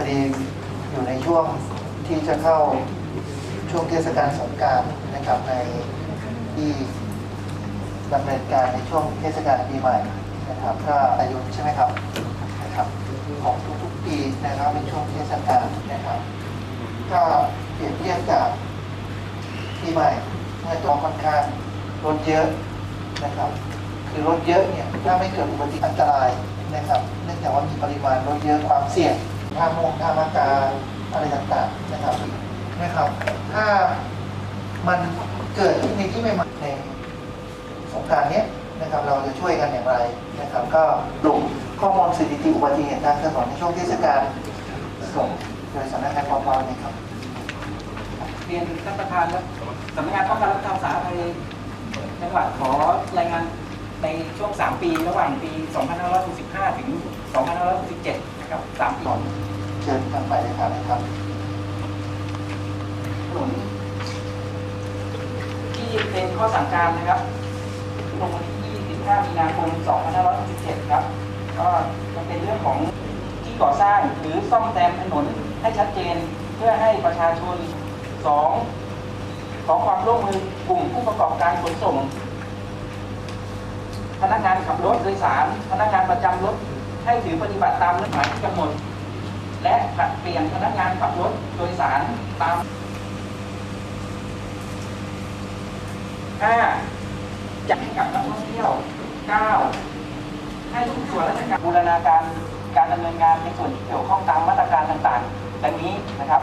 พอดีอยู่ในช่วงที่จะเข้าช่วงเทศกาลสงการนะครับในที่ดำเนินการในช่วงเทศกาลปีใหม่นะครับก็อายุใช่ไหมครับนะครับของทุกๆปีนะครับในช่วงเทศกาลนะครับก็เปรียบเทียบกับปีใหม่เมื่อตัวค่อนข้างรถเยอะนะครับ คือรถเยอะเนี่ยถ้าไม่เกิดอุบัติเหตุอันตรายนะครับ เนื่องจากว่ามีปริมาณรถเยอะความเสี่ยง ท่ามงท่ามากาอะไรต่างๆนะครับนะครับ ถ้ามันเกิดขึ้นในที่ใหม่ๆในสงกรารนี้นะครับ เราจะช่วยกันอย่างไรนะครับ ก็ลงข้อมูลสถิติอุบัติเหตุทางถนนในช่วงเทศกาลส่งโดยสำนักงานปปนี่ครับเรียนท่านประธานและสำนักงานป้องกันและบรรเทาสาธารณภัยจังหวัดขอรายงานในช่วง 3 ปี ระหว่างปี 2565 ถึง 2567 ครับ3ปีก่อนเชิญทางฝ่ายเลขาเลยครับถนนที่เป็นข้อสั่งการนะครับลงวันที่25มีนาคม2567ครับ ก็จะเป็นเรื่องของที่ก่อสร้างหรือซ่อมแซมถนนให้ชัดเจนเพื่อให้ประชาชน 2. ขอความร่วมมือกลุ่มผู้ประกอบการขนส่ง พนักงานขับรถโดยสาร พนักงานประจำรถ ให้ถือปฏิบัติตามเงื่อนไขที่กำหนด และผัดเปลี่ยนพนักงานขับรถโดยสารตาม 5. จัดให้กับนักท่องเที่ยว 9. ให้ทุกส่วนราชการบูรณาการการดำเนินงานในส่วนที่เกี่ยวข้องตามมาตรการต่างๆ ดังนี้นะครับ